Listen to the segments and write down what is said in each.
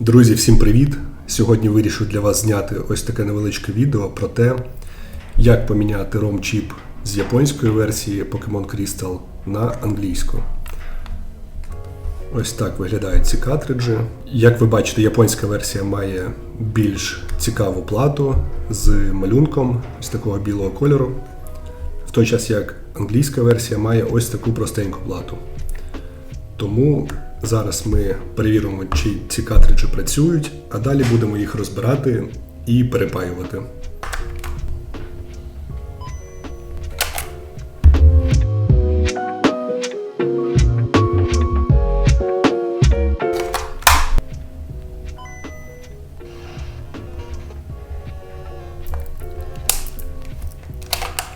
Друзі, всім привіт! Сьогодні вирішив для вас зняти ось таке невеличке відео про те, як поміняти ROM-чіп з японської версії Pokemon Crystal на англійську. Ось так виглядають ці картриджі. Як ви бачите, японська версія має більш цікаву плату з малюнком ось такого білого кольору, в той час як англійська версія має ось таку простеньку плату. Тому зараз ми перевіримо, чи ці картриджі працюють, а далі будемо їх розбирати і перепаювати.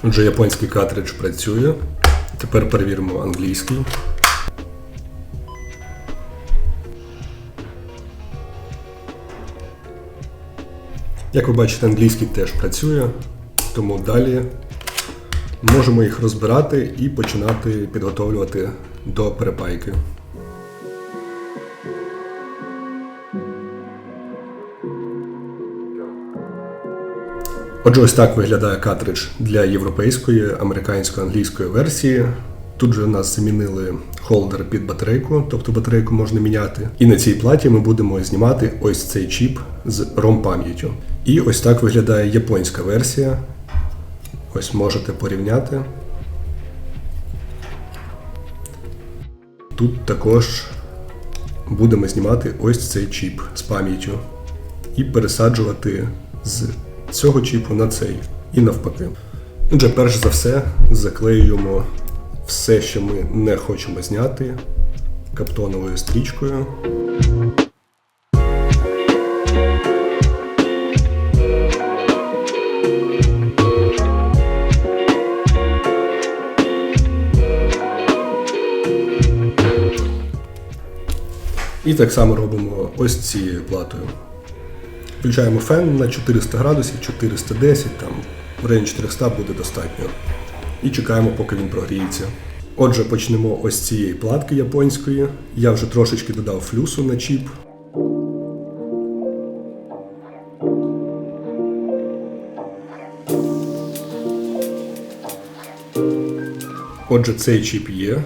Отже, японський картридж працює. Тепер перевіримо англійський. Як ви бачите, англійський теж працює, тому далі можемо їх розбирати і починати підготовлювати до перепайки. Отже, ось так виглядає картридж для європейської, американської, англійської версії. Тут же нас замінили холдер під батарейку, тобто батарейку можна міняти. І на цій платі ми будемо знімати ось цей чіп з ROM пам'яттю. І ось так виглядає японська версія. Ось можете порівняти. Тут також будемо знімати ось цей чіп з пам'яттю і пересаджувати з цього чіпу на цей і навпаки. Отже, перш за все, заклеюємо все, що ми не хочемо зняти каптоновою стрічкою. І так само робимо ось цією платою. Включаємо фен на 400 градусів, 410, там районі 400 буде достатньо. І чекаємо, поки він прогріється. Отже, почнемо ось цієї платки японської. Я вже трошечки додав флюсу на чіп. Отже, цей чіп є.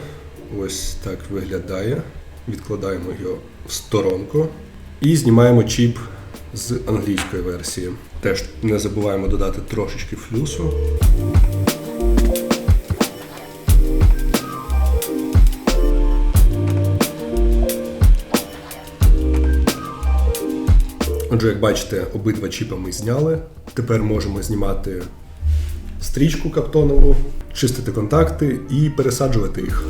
Ось так виглядає. Відкладаємо його в сторонку. І знімаємо чіп з англійської версії. Теж не забуваємо додати трошечки флюсу. Отже, як бачите, обидва чіпи ми зняли. Тепер можемо знімати стрічку каптонову, чистити контакти і пересаджувати їх.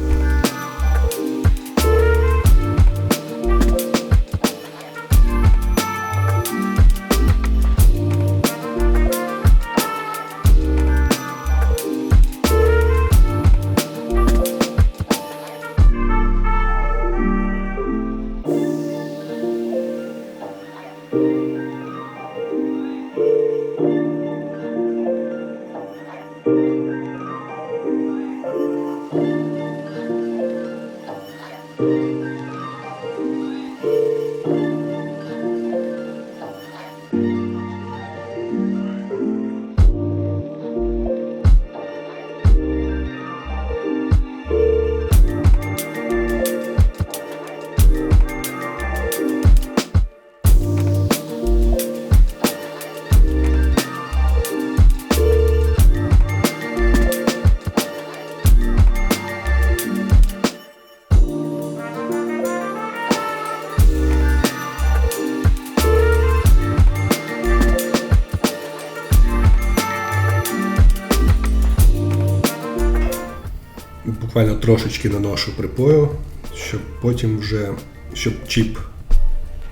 Буквально трошечки наношу припою, щоб потім вже щоб чіп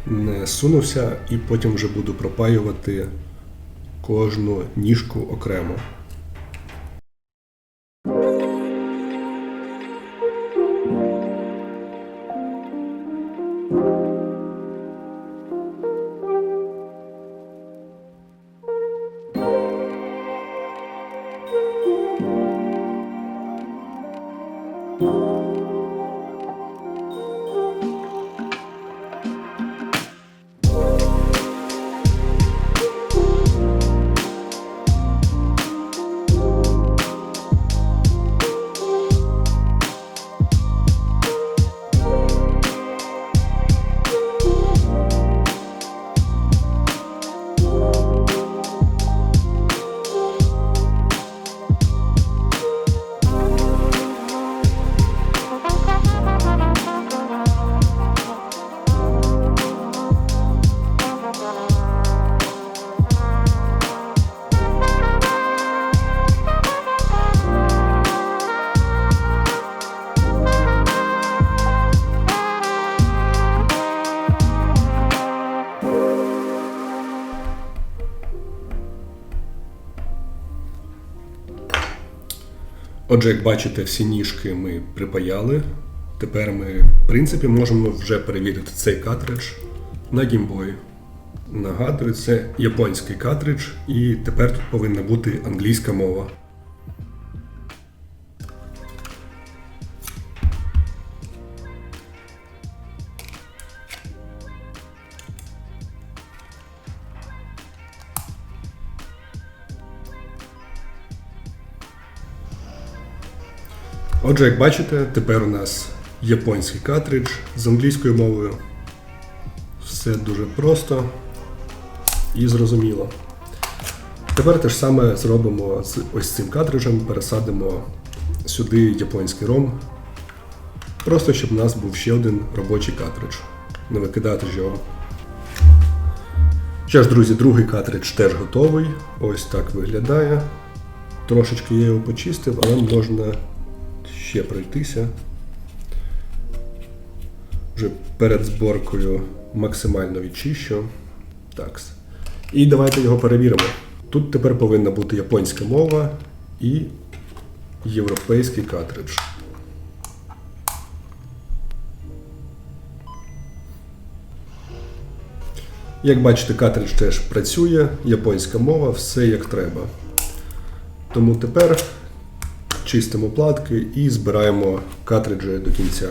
не сунувся, і потім вже буду пропаювати кожну ніжку окремо. Отже, як бачите, всі ніжки ми припаяли. Тепер ми, в принципі, можемо вже перевірити цей картридж на гімбої. Нагадую, це японський картридж, і тепер тут повинна бути англійська мова. Отже, як бачите, тепер у нас японський картридж з англійською мовою. Все дуже просто і зрозуміло. Тепер те ж саме зробимо з ось цим картриджем, пересадимо сюди японський ром. Просто щоб у нас був ще один робочий картридж. Не викидати ж його. Що ж, друзі, другий картридж теж готовий. Ось так виглядає. Трошечки я його почистив, але можна ще пройтися. Вже перед зборкою максимально відчищу. Так. І давайте його перевіримо. Тут тепер повинна бути японська мова і європейський картридж. Як бачите, картридж теж працює, японська мова, все як треба. Тому тепер чистимо платки і збираємо картриджі до кінця.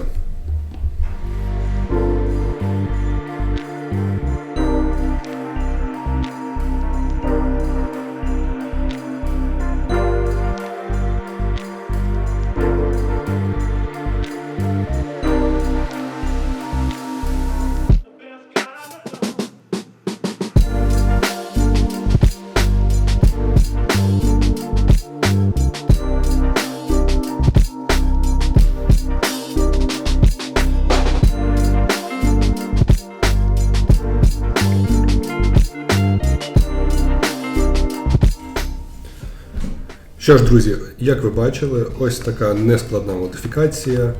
Що ж, друзі, як ви бачили, ось така нескладна модифікація.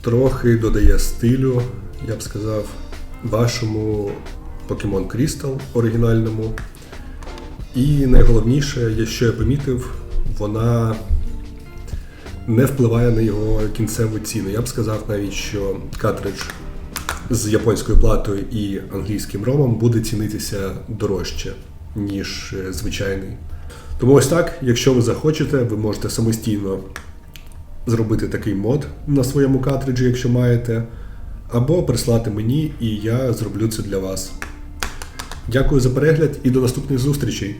Трохи додає стилю, я б сказав, вашому Pokemon Crystal оригінальному. І найголовніше, що я помітив, вона не впливає на його кінцеву ціну. Я б сказав навіть, що картридж з японською платою і англійським ромом буде цінитися дорожче, ніж е, звичайний. Тому ось так, якщо ви захочете, ви можете самостійно зробити такий мод на своєму картриджі, якщо маєте, або прислати мені, і я зроблю це для вас. Дякую за перегляд і до наступних зустрічей!